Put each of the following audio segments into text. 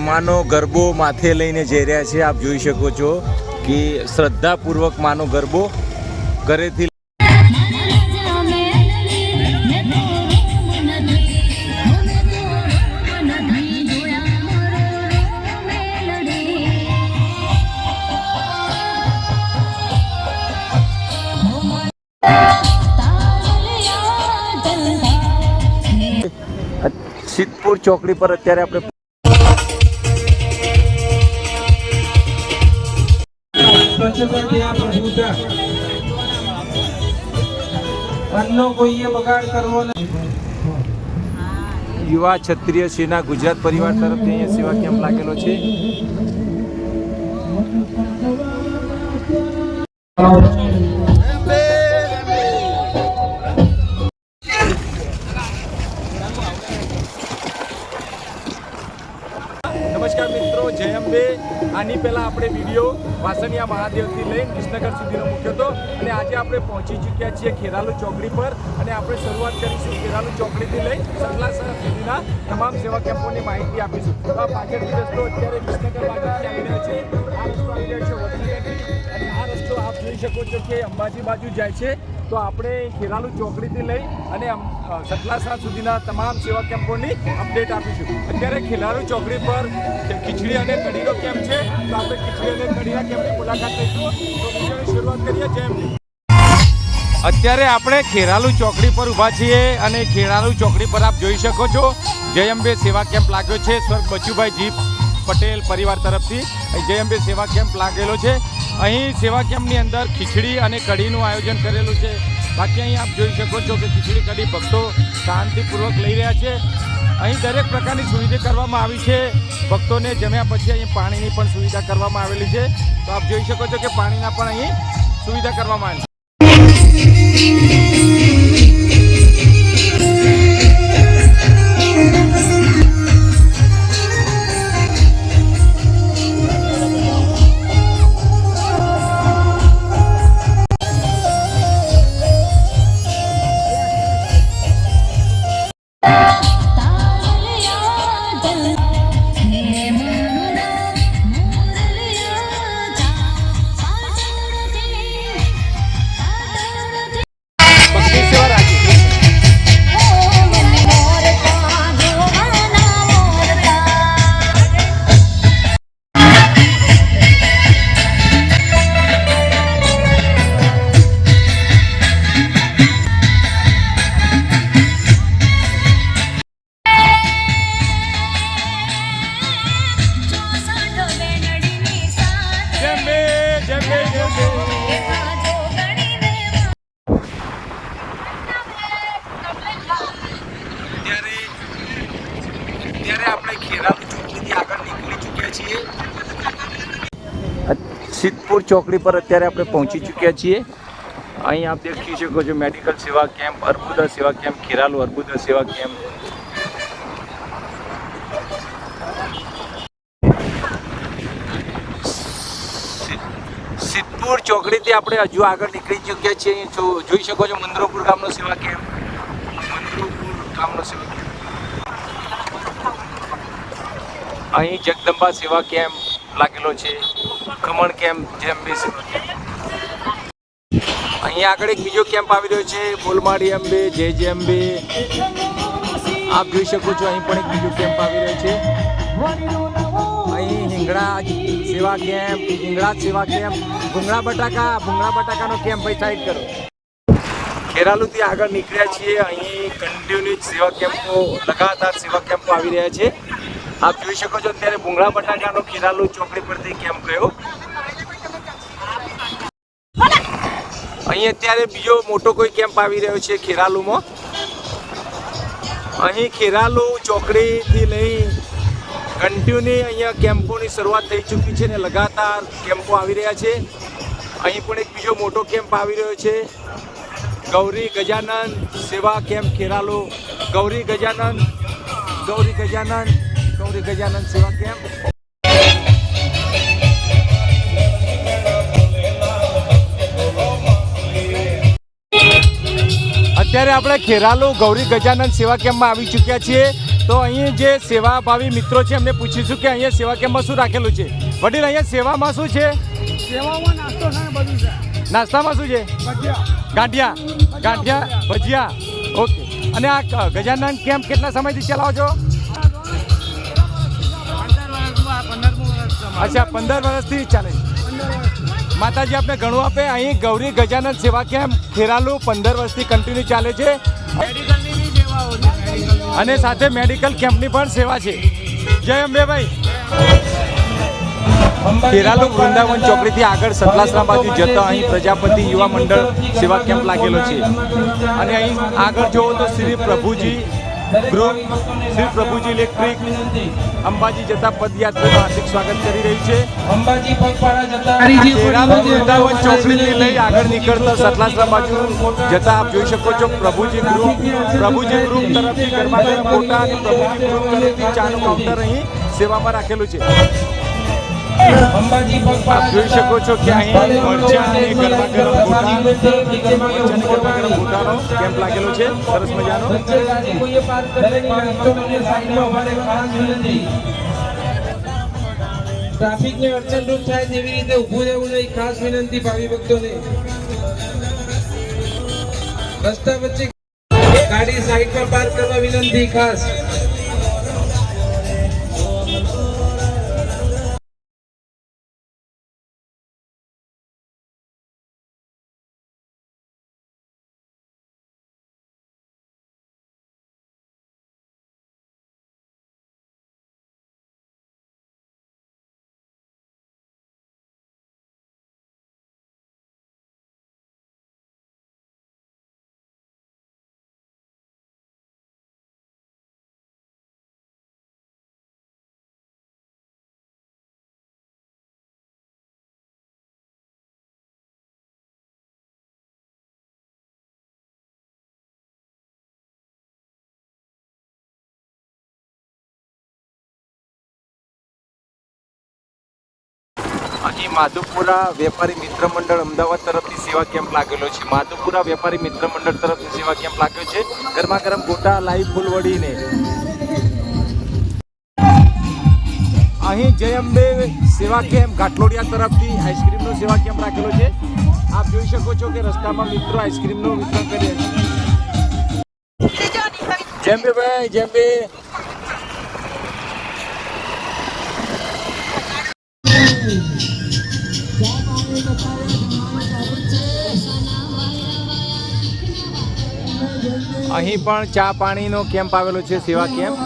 માનો ગરબો માથે લઈને જઈ રહ્યા છે. આપ જોઈ શકો છો કે શ્રદ્ધાપૂર્વક માનો ગરબો ઘરેથી સિદ્ધપુર ચોકડી પર અત્યારે આપણે કોઈએ બગાડ કરવો નહીં યુવા ક્ષત્રિય સેના ગુજરાત પરિવાર તરફથી અહીંયા સેવા કેમ્પ લાગેલો છે. વાસણિયા મહાદેવથી લઈને વિસનગર સુધીનો મુખ્ય હતો. અને આજે આપણે પહોંચી ચૂક્યા છીએ ખેરાલુ ચોકડી પર. અને આપણે શરૂઆત કરીશું ખેરાલુ ચોકડીથી લઈ સતલાસરા સુધીના તમામ સેવા કેમ્પોની માહિતી આપીશું. તો આ પાછળથી રસ્તો અત્યારે વિસનગર બાજુથી આવી રહ્યો છે. આ રસ્તો આવી રહ્યો છે અને આ રસ્તો આપ જોઈ શકો છો કે અંબાજી બાજુ જાય છે. તો આપણે ખેરાલુ ચોકડીથી લઈ અને સતલાસણા સુધીના તમામ સેવા કેમ્પોની અપડેટ આપીશું. અત્યારે ખેરાલુ ચોકડી પર ખીચડી અને કઢીનો કેમ્પ છે. તો આપણે ખીચડી અને કઢીના કેમ્પની મુલાકાત લઈશું. તો શરૂઆત કરીએ. જેમ અત્યારે આપણે ખેરાલુ ચોકડી પર ઊભા છીએ અને ખેરાલુ ચોકડી પર આપ જોઈ શકો છો. જય અંબે સેવા કેમ્પ લાગ્યો છે સ્વર્ગ બચુભાઈ જીપ પટેલ પરિવાર તરફથી. જય અંબે સેવા કેમ્પ લાગેલો છે. અહીં સેવા કેમ્પની અંદર ખીચડી અને કઢીનું આયોજન કરેલું છે. બાકી અહીં આપ જોઈ શકો છો કે ખીચડી, કઢી ભક્તો શાંતિપૂર્વક લઈ રહ્યા છે. અહીં દરેક પ્રકારની સુવિધા કરવામાં આવી છે. ભક્તોને જમ્યા પછી અહીં પાણીની પણ સુવિધા કરવામાં આવેલી છે. તો આપ જોઈ શકો છો કે પાણીના પણ અહીં સુવિધા કરવામાં આવી છે. સિદ્ધપુર ચોકડી પર અત્યારે આપણે પહોંચી ચૂક્યા છીએ. અહીં આપ દેખી શકો છો મેડિકલ સેવા કેમ્પ, અર્બુદા સેવા કેમ્પ, ખેરાલુ અર્બુદા સેવા કેમ્પ. સિદ્ધપુર ચોકડીથી આપણે હજુ આગળ નીકળી ચૂક્યા છીએ. અહીં જો- જોઈ શકો છો મંદરોપુર ગામનો સેવા કેમ્પ મંદરોપુર ગામનો સેવા કેમ્પ અહીં જગદંબા સેવા કેમ્પ લાગેલો છે. ખમણ કેમ્પ જેમ બી સેવા અહીંયા આગળ એક બીજો કેમ્પ આવી રહ્યો છે. બોલમાડી અંબે જય જય અંબે આપ જોઈ શકો છો અહીં પણ એક બીજો કેમ્પ આવી રહ્યો છે. હિંગળા સેવા કેમ્પ હિંગળા સેવા કેમ્પ, ભૂંગળા બટાકા, ભૂંગળા બટાકાનો કેમ્પ ભાઈ સાઈડ કરો. ખેરાલુથી આગળ નીકળ્યા છીએ. અહીં કન્ટિન્યુ સેવા કેમ્પો, લગાતાર સેવા કેમ્પો આવી રહ્યા છે. આપ જોઈ શકો છો અત્યારે ભૂંગળા બટાકાનો ખેરાલુ ચોકડી પરથી કેમ્પ ગયો અહીં અત્યારે બીજો મોટો કોઈ કેમ્પ આવી રહ્યો છે ખેરાલુમાં અહીં ખેરાલુ ચોકડીથી લઈ કન્ટિન્યુ અહીંયા કેમ્પોની શરૂઆત થઈ ચૂકી છે ને લગાતાર કેમ્પો આવી રહ્યા છે. અહીં પણ એક બીજો મોટો કેમ્પ આવી રહ્યો છે. ગૌરી ગજાનંદ સેવા કેમ્પ ખેરાલુ. ગૌરી ગજાનંદ ગૌરી ગજાનંદ ગૌરી ગજાનંદ સેવા કેમ્પ. અત્યારે આપણે ખેરાલુ ગૌરી ગજાનંદ સેવા કેમ્પમાં આવી ચૂક્યા છીએ. તો અહીં જે સેવાભાવી મિત્રો છે એમને પૂછીશું કે અહીંયા સેવા કેમ્પમાં શું રાખેલું છે? વડીલ અહીંયા સેવામાં શું છે? સેવામાં નાસ્તો છે બધું છે. નાસ્તામાં શું છે? ગાંઠિયા. ગાંઠિયા ભજીયા. ઓકે. અને આ ગજાનન કેમ્પ કેટલા સમયથી ચલાવો છો? અચ્છા પંદર વર્ષથી ચાલે. માતાજી આપને ઘણું આપે. અહીં ગૌરી ગજાનન સેવા કેમ્પ ખેરાલુ પંદર વર્ષથી કન્ટિન્યુ ચાલે છે. અને સાથે મેડિકલ કેમ્પની પણ સેવા છે. જય અંબે ભાઈ ખેરાલુ વૃંદાવન ચોકડીથી આગળ સતલાસરા બાજુ જતા અહીં પ્રજાપતિ યુવા મંડળ સેવા કેમ્પ લાગેલો છે. અને અહીં આગળ જુઓ તો શ્રી પ્રભુજી ગ્રુપ શ્રી પ્રભુજી ઇલેક્ટ્રિક અંબાજી જતા પદયાત્રીનું હાર્દિક સ્વાગત કરી રહ્યું છે. અંબાજી પગપાળા જતા ખેરાલુ વૃંદાવન ચોકડીથી લઈ આગળ નીકળતા સતલાસરા બાજુ જતા આપ જોઈ શકો છો પ્રભુજી ગ્રુપ પ્રભુજી ગ્રુપ તરફથી ગરમા મોટા અને પ્રભુજી ગ્રુપ તરફથી ચાનું કાઉન્ટર અહીં સેવામાં રાખેલું છે. આપ જોઈ શકો છો કે અહીં મરચા અને ગરમા ગરમ ગોટા મરચા અને ગરમ ગોટાનો કેમ્પ લાગેલો છે. સરસ મજાનો. ટ્રાફિક ને અડચણરૂપ થાય તેવી રીતે ઊભું રહેવું નહીં ખાસ વિનંતી ભાવિ ભક્તોને. રસ્તા વચ્ચે ગાડી સાઈડ પર પાર્ક કરવા વિનંતી ખાસ. અહીં માધુપુરા વેપારી મિત્ર મંડળ અમદાવાદ તરફથી સેવા કેમ્પ લાગેલો છે. માધુપુરા વેપારી મિત્ર મંડળ તરફથી સેવા કેમ્પ લાગ્યો છે. ગરમા ગરમ ગોટા લાઈવ ફૂલવડીને અહીં જય અંબે સેવા કેમ્પ ઘાટલોડિયા તરફથી આઈસ્ક્રીમનો સેવા કેમ્પ રાખેલો છે. આપ જોઈ શકો છો કે રસ્તામાં મિત્રો આઈસ્ક્રીમનું વિતરણ કરીએ છીએ જેમ બે ભાઈ જેમ અહીં પણ ચા પાણીનો કેમ્પ આવેલો છે સેવા કેમ્પ.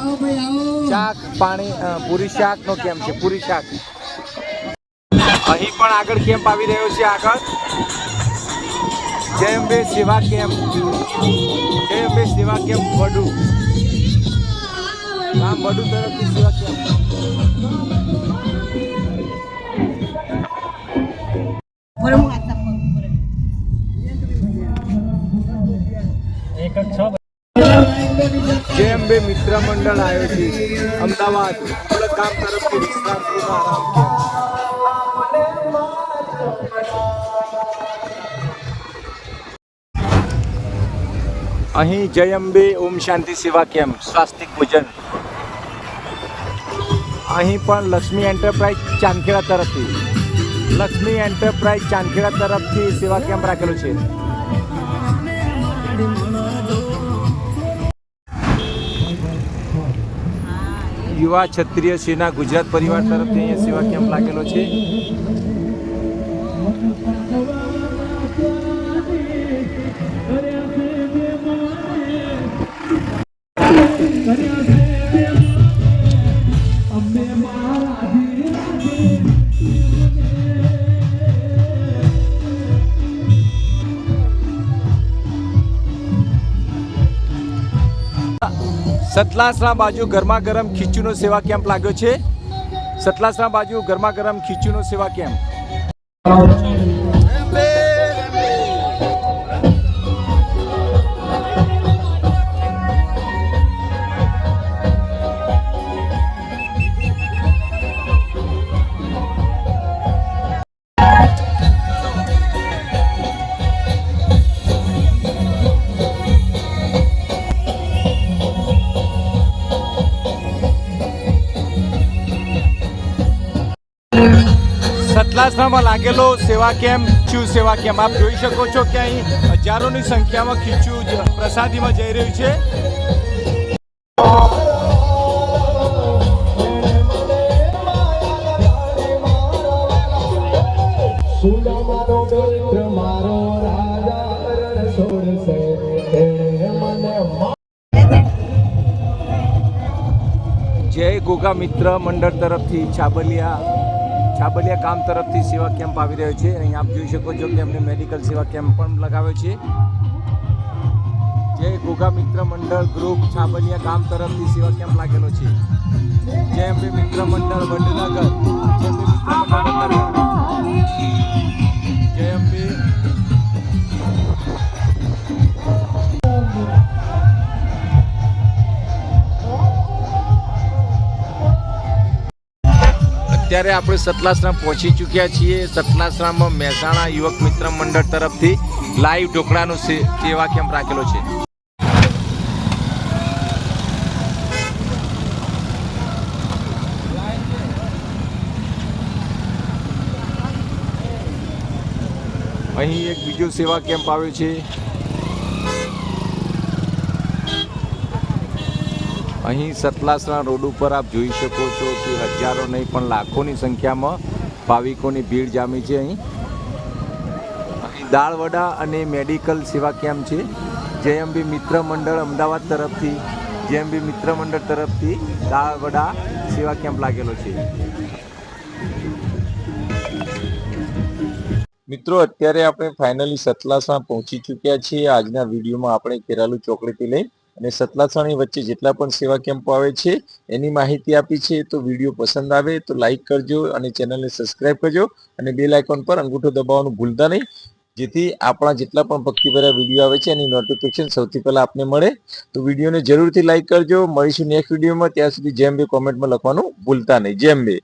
ચા પાણી પૂરી શાકનો કેમ્પ છે પૂરી શાક. અહીં પણ આગળ કેમ્પ આવી રહ્યો છે આગળ. જય અંબે સેવા કેમ્પ. જય અંબે સેવા કેમ્પ વડુ. ગામ વડુ તરફથી સેવા કેમ્પ. જય અંબે મિત્ર મંડળ આયોજિત અમદાવાદ કામ તરફથી અહીં જય અંબે, ઓમ શાંતિ સેવા કેમ્પ સ્વાસ્તિક ભોજન અહીં પણ લક્ષ્મી એન્ટરપ્રાઇઝ ચાંદખેડા તરફથી. લક્ષ્મી એન્ટરપ્રાઇઝ ચાંદખેડા તરફથી સેવા કેમ્પ રાખેલો છે. યુવા ક્ષત્રિય સેના ગુજરાત પરિવાર તરફથી અહીંયા સેવા કેમ્પ લાગેલો છે. સતલાસના બાજુ ગરમા ગરમ ખીચુનો સેવા કેમ્પ લાગ્યો છે. સતલાસના બાજુ ગરમા ગરમ ખીચુનો સેવા કેમ્પ. સતલાસણામાં લાગેલો સેવા કેમ્પ ખીચું સેવા કેમ્પ. આપ જોઈ શકો છો કે અહીં હજારોની સંખ્યામાં ખીચું પ્રસાદીમાં જઈ રહ્યું છે. જય ગોગા મિત્ર મંડળ તરફથી છાબલિયા. છાબલિયા ગામ તરફથી સેવા કેમ્પ આવી રહ્યો છે. અહીં આપ જોઈ શકો છો કે અમને મેડિકલ સેવા કેમ્પ પણ લગાવ્યો છે. જય ગોગા મિત્ર મંડળ ગ્રુપ છાબલિયા ગામ તરફથી સેવા કેમ્પ લાગેલો છે. જય અંબે મિત્ર મંડળ વડનગર. જય મિત્ર મંડળ અત્યારે આપણે સતલાસણા પહોંચી ચૂક્યા છીએ. સતલાસણામાં મહેસાણા યુવક મિત્ર મંડળ તરફથી લાઈવ ઢોકળાનો સેવા કેમ્પ રાખેલો છે. અહીં એક બીજો સેવા કેમ્પ આવ્યો છે. અહીં સતલાસણા રોડ ઉપર આપ જોઈ શકો છો કે હજારો નહીં પણ લાખોની સંખ્યામાં ભાવિકોની ભીડ જામી છે અહીં. અહીં દાળવડા અને મેડિકલ સેવા કેમ્પ છે. જેએમબી મિત્ર મંડળ અમદાવાદ તરફથી, જેએમબી મિત્ર મંડળ તરફથી દાળવડા સેવા કેમ્પ લાગેલો છે. મિત્રો, અત્યારે આપણે ફાઇનલી સતલાસમાં પહોંચી ચૂક્યા છીએ. આજના વિડીયોમાં આપણે કેરાલુ ચોકડીથી લઈ અને સતલાસાણી વચ્ચે જેટલા પણ સેવા કેમ્પો આવે છે, એની માહિતી આપી છે તો વીડિયો પસંદ આવે તો લાઇક કરજો અને ચેનલને સબસ્ક્રાઇબ કરજો અને બેલ આઇકોન પર અંગૂઠો દબાવવાનું ભૂલતા નહીં. જેથી આપણા જેટલા પણ ભક્તિભર્યા વીડિયો આવે છે, એની નોટિફિકેશન સૌથી પહેલાં આપને મળે. તો વિડીયોને જરૂરથી લાઇક કરજો. મળીશું નેક્સ્ટ વિડીયોમાં. ત્યાં સુધી જેમ બે કોમેન્ટમાં લખવાનું ભૂલતા નહીં. જેમ બે.